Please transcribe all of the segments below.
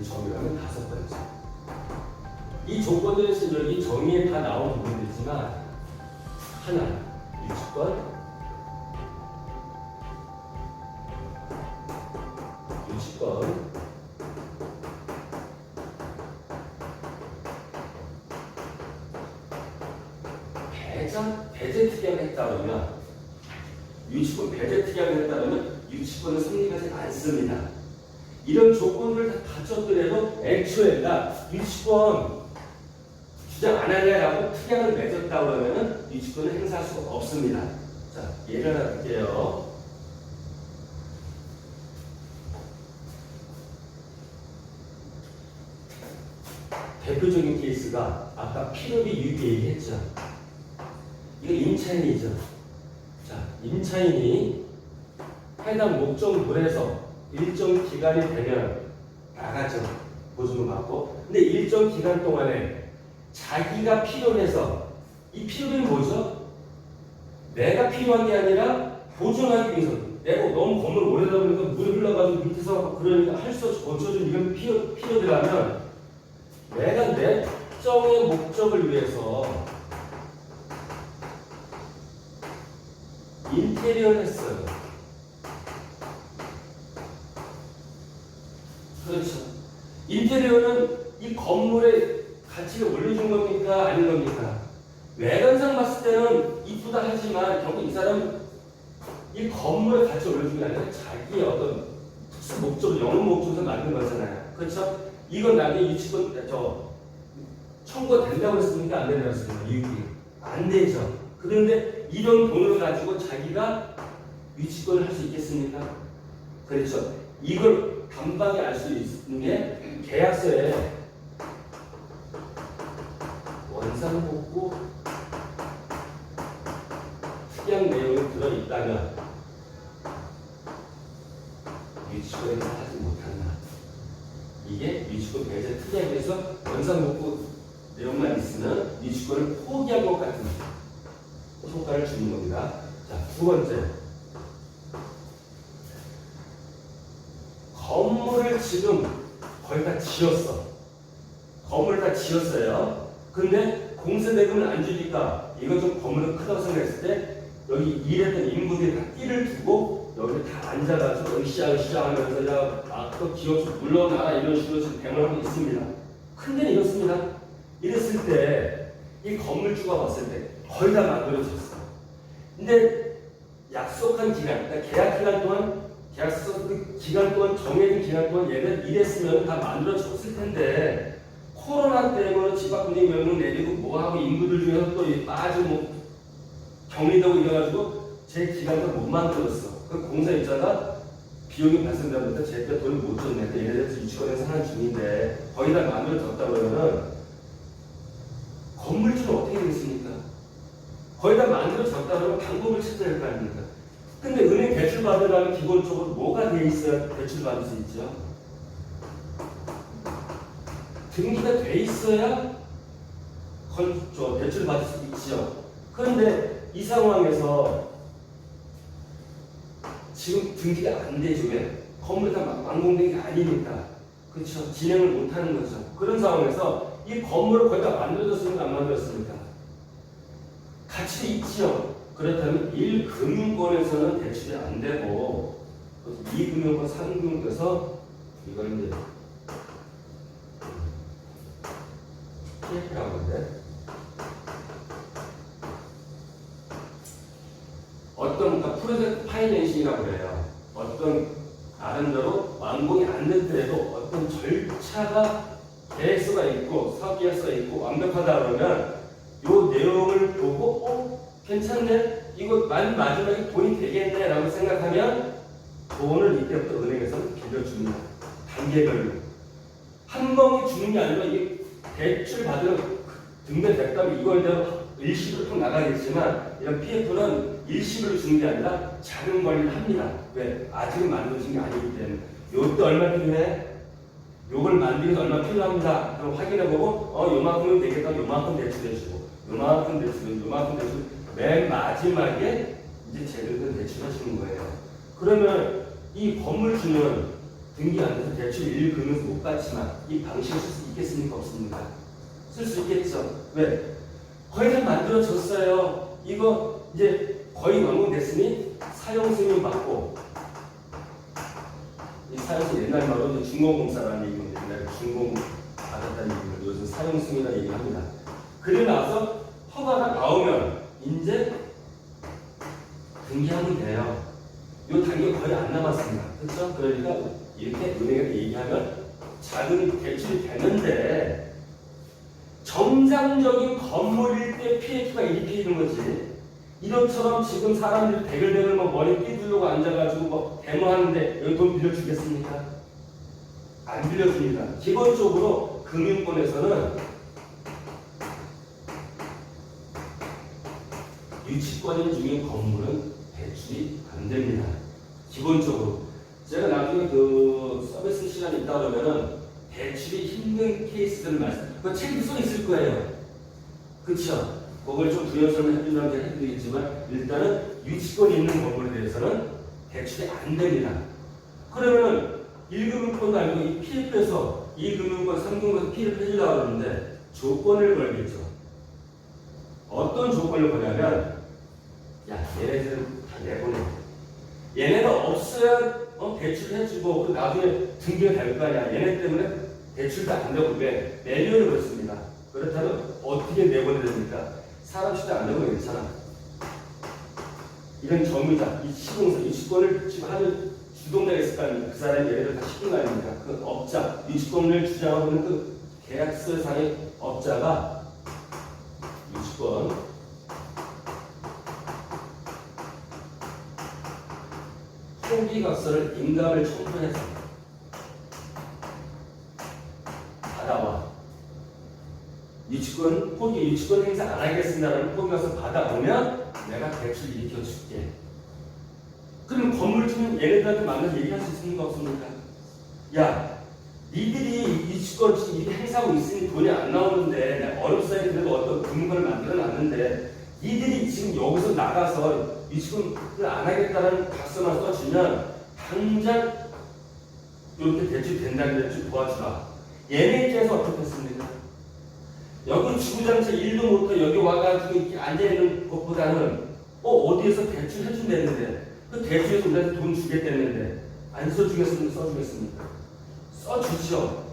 이 정의라면 다섯 번째. 이 조건들은 지금 여기 정의에 다 나온 부분이지만 하나 유치권 유치권 배자 배제 특약을 했다 그러면 유치권 배제 특약을 했다 그러면 유치권은 성립하지 않습니다. 이런 조건을 다 갖췄더라도 애초에가 유치권 주장 안 하냐라고 특약을 맺었다 그러면은 유치권을 행사할 수가 없습니다. 자 예를 하나 들게요. 대표적인 케이스가 아까 필요비 유비 얘기했죠. 이거 임차인이죠. 자, 임차인이 해당 목적물에서 일정 기간이 되면 나가죠. 보증금 받고. 근데 일정 기간 동안에 자기가 필요해서 이 필요는 뭐죠? 내가 필요한 게 아니라 보존하기 위해서 내가 너무 건물 오래다 보니까 물이 흘러가지고 밑에서 그러니까 할 수 없이 고쳐준 이런 필요, 필요들하면 내가 내 특정의 목적을 위해서 인테리어를 했어요. 그렇죠. 인테리어는 이 건물의 가치를 올려준 겁니까? 아닌 겁니까? 외관상 봤을 때는 이쁘다 하지만 결국 이 사람은 이 건물의 가치 올려준 게 아니라 자기의 어떤 특수 목적, 영업 목적에서 만든 거잖아요. 그렇죠? 이건 나중에 유치권, 저, 청구가 된다고 했습니까? 안 된다고 했습니까? 이익이. 안 되죠. 그런데 이런 돈을 가지고 자기가 유치권을 할 수 있겠습니까? 그렇죠. 이걸 단박에 알 수 있는 게 계약서에 원상복구 특약 내용이 들어있다면 유치권에 하지 못한다. 이게 유치권 배제 특약에서 원상복구 내용만 있으면 유치권을 포기한 것 같은 효과를 주는 겁니다. 자, 두 번째. 건물을 지금 거의 다 지었어. 건물을 다 지었어요. 근데 공세 대금을 안 주니까 이거 좀 건물이 크다고 생각했을 때 여기 일했던 인부들이 다 띠를 두고 여기 다 앉아가지고 으쌰 으쌰 하면서 야 아까 기업 좀 물러나라 이런 식으로 지금 대응하고 있습니다. 근데 이렇습니다. 이랬을 때 이 건물주가 왔을 때 거의 다 만들어졌어. 근데 약속한 기간, 그러니까 계약 기간 동안 계약서 그 기간 동안 정해진 기간 동안 얘들 일했으면 다 만들어졌을 텐데 코로나 때문에 집앞 분위기 명령 내리고 뭐하고 인구들 중에서 또 빠지고 뭐 격리되고 이래가지고 제 기간도 못 만들었어. 그 공사 입자가 비용이 발생되면서 제때 돈을 못 줬네. 근데 얘네들 유치원에 사는 중인데 거의 다 만들어졌다 그러면은 건물주는 어떻게 되겠습니까? 거의 다 만들어졌다 그러면 방법을 찾아야 할 거 아닙니까? 근데 은행 대출 받으려면 기본적으로 뭐가 돼 있어야 대출 받을 수 있죠? 등기가 돼 있어야 대출 받을 수 있죠. 그런데 이 상황에서 지금 등기가 안 되죠. 왜? 건물이 다 완공된 게 아니니까. 그렇죠. 진행을 못 하는 거죠. 그런 상황에서 이 건물을 거의 다 만들어졌습니까? 안 만들었습니까? 가치 있지요. 그렇다면 1금융권에서는 대출이 안 되고 2금융권, 3금융권에서 이걸 이제 PF라고 하는데 어떤 그러니까 프로젝트 파이낸싱이라고 그래요. 어떤 나름대로 완공이 안 됐더라도 어떤 절차가 계획서가 있고 사업 계획서가 있고 완벽하다 그러면 요 내용을 보고 어 괜찮네 이거 만 마지막에 돈이 되겠네 라고 생각하면 돈을 이때부터 은행에서 빌려줍니다. 단계별로 한 번에 주는 게 아니라 이게 대출 받으러 등록됐다면 이걸 대로 일시불로 쭉 나가겠지만 이런 PF는 일시불로 주는 게 아니라 자금 관리를 합니다. 왜? 아직은 만들어진 게 아니기 때문에 요때 얼마 필요해? 요걸 만들기 위해서 얼마 필요합니다. 그럼 확인해보고 어 요만큼은 되겠다. 요만큼 대출해주고 요만큼 대출, 요만큼 대출 맨 마지막에 이제 된 대출하시는 거예요. 그러면 이 건물주는 등기 안 돼서 대출 1금은 못 받지만 이 방식을 쓸 수 있겠습니까? 없습니까? 쓸 수 있겠죠. 왜? 거의 다 만들어졌어요. 이거 이제 거의 완공됐으니 사용 승인 받고 이 사용 승인 옛날 말로 이제 중공공사라는 얘기입니다. 옛날에 중공 받았다는 얘기를 요즘 사용 승인이라는 얘기를 합니다. 그리고 나서 허가가 나오면 이제 등기하면 돼요. 요 단계가 거의 안 남았습니다. 그렇죠? 그러니까 이렇게 은행에 얘기하면 자금이 대출이 되는데 정상적인 건물일 때 피해가 이렇게 있는 거지. 이런처럼 지금 사람들이 대글대글 뭐 머리 삐들려고 앉아가지고 뭐 데모하는데 여기 돈 빌려주겠습니까? 안 빌려줍니다. 기본적으로 금융권에서는 유치권인 중인 건물은 대출이 안 됩니다. 기본적으로 제가 나중에 그 서비스 시간이 있다 그러면은 대출이 힘든 케이스들을 말씀. 그 책이 써 있을 거예요. 그렇죠? 그걸 좀 부연 설명 해주려고 제가 해드리겠지만 일단은 유치권 있는 건물에 대해서는 대출이 안 됩니다. 그러면은 1금융권 말고 이 PF에서 2금융권, 3금융권 PF 해주려고 그러는데 조건을 걸겠죠. 어떤 조건을 거냐면 야 얘네들은 다 내보내. 얘네가 없어야 어, 대출 해주고 그 나중에 등기가 될거 아니야. 얘네 때문에 대출도 안 되고 왜 내년을 그렇습니다. 그렇다면 어떻게 내보내야 됩니까? 사람 시대 안 되고 괜찮아. 이런 정의자, 이 시공사, 유치권을 지금 하는 주동자가 있을 거 아닙니까? 그 사람이 예를 들어 다거 아닙니까? 그 업자, 유치권을 주장하고 있는 그 계약서상의 업자가 유치권 포기각서를 인감을 청구해서 받아와 유치권 포기 유치권 행사 안 하겠습니다라는 포기각서 받아오면 내가 대출 일으켜 줄게. 그럼 건물주는 얘네들한테 만나서 얘기할 수 있습니까 없습니까? 야, 니들이 유치권 행사하고 있으니 돈이 안 나오는데 내가 어렵사이 그래도 어떤 금융권을 만들어 놨는데 니들이 지금 여기서 나가서 유치권을 안 하겠다는 각서만 써주면 당장 이렇게 대출 된다는 데좀 도와주라. 얘네 입장에서 어떻겠습니까? 여기 주구장창 일도 못해 여기 와가지고 이렇게 앉아있는 것보다는 어 어디에서 대출 해준다는데 그 대출에서 우리한테 돈 주겠다는데 안 써주겠습니까? 써주겠습니까? 써주죠.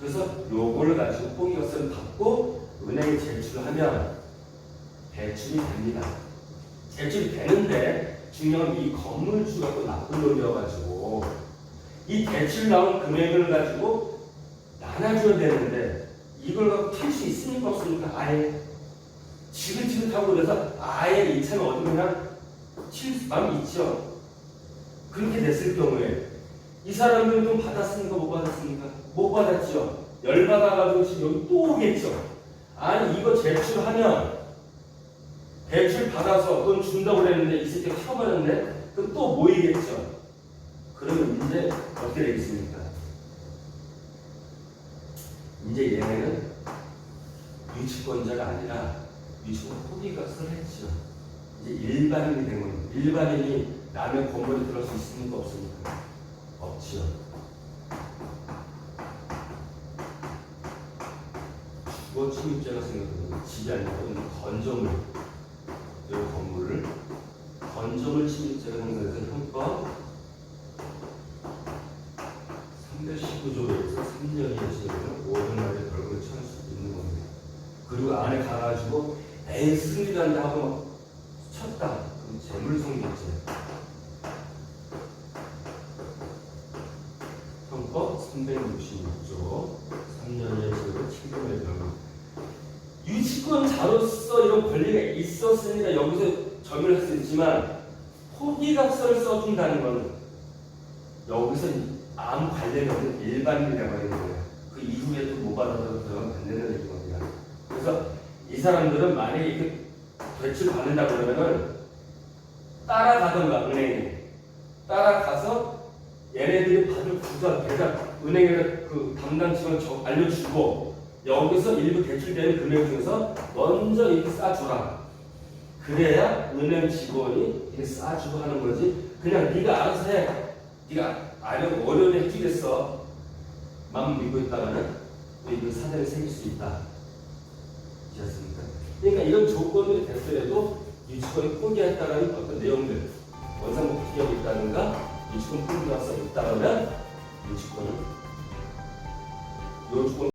그래서 요거를 가지고 포기가서를 받고 은행에 제출을 하면 대출이 됩니다. 대출이 되는데 중요한 이 건물주가 또 나쁜 놈이어가지고 이 대출 나온 금액을 가지고 나눠줘야 되는데 이걸 갖고 튈수 있습니까 없습니까? 아예 지긋지긋하고 그래서 아예 이 차는 어디 그냥 칠 마음이 있죠. 그렇게 됐을 경우에 이 사람들은 돈 받았습니까? 못 받았습니까? 못 받았죠. 열받아가지고 지금 여기 또 오겠죠. 아니 이거 제출하면 대출 받아서 돈 준다고 그랬는데 이 새끼가 켜버렸네? 그럼 또 모이겠죠. 그러면 이제 어떻게 되겠습니까? 이제 얘네는 유치권자가 아니라 유치권 포기값을 했죠. 이제 일반인이 된 겁니다. 일반인이 남의 건물에 들어갈 수 있습니까? 없습니까? 없죠. 주거 침입자가 생겼거든요. 집이 아니고 건조물. 이 건물을 건조물 침입자가 생겨서 형법 319조에서 3년 이하 시행은 5년 만에 벌금을 처할 수 있는 겁니다. 그리고 안에 가가지고 에이 승리도 한다 하고 막 쳤다. 그럼 재물성격죄. 형법 366조 3년 이하 시행은 7년의 벌금. 유치권자로서 이런 권리가 있었으니까 여기서 점유를 할 수 있지만 포기각서를 써준다는 것은 여기서 아무 관련이 없는 일반인이라고 하는 거예요. 그 이후에도 못 받아도 들어가면 안 되는 겁니다. 그래서 이 사람들은 만약에 이렇게 대출을 받는다 그러면은 따라가던가 은행에 따라가서 얘네들이 받을 부자 대자 은행에 그 담당 직원 저 알려주고 여기서 일부 대출되는 금액 중에서 먼저 이렇게 싸주라. 그래야 은행 직원이 이렇게 싸주고 하는 거지. 그냥 네가 알아서 해. 네가 아령 어려운 해주겠어. 마음 믿고 있다가는 이그 사단이 생길 수 있다. 이었습니까? 그러니까 이런 조건들이 됐더라도 유치권이 포기했다는 어떤 내용들 원상복 피격이 있다든가 유치권 포기가 있다면 유치권은 요 조건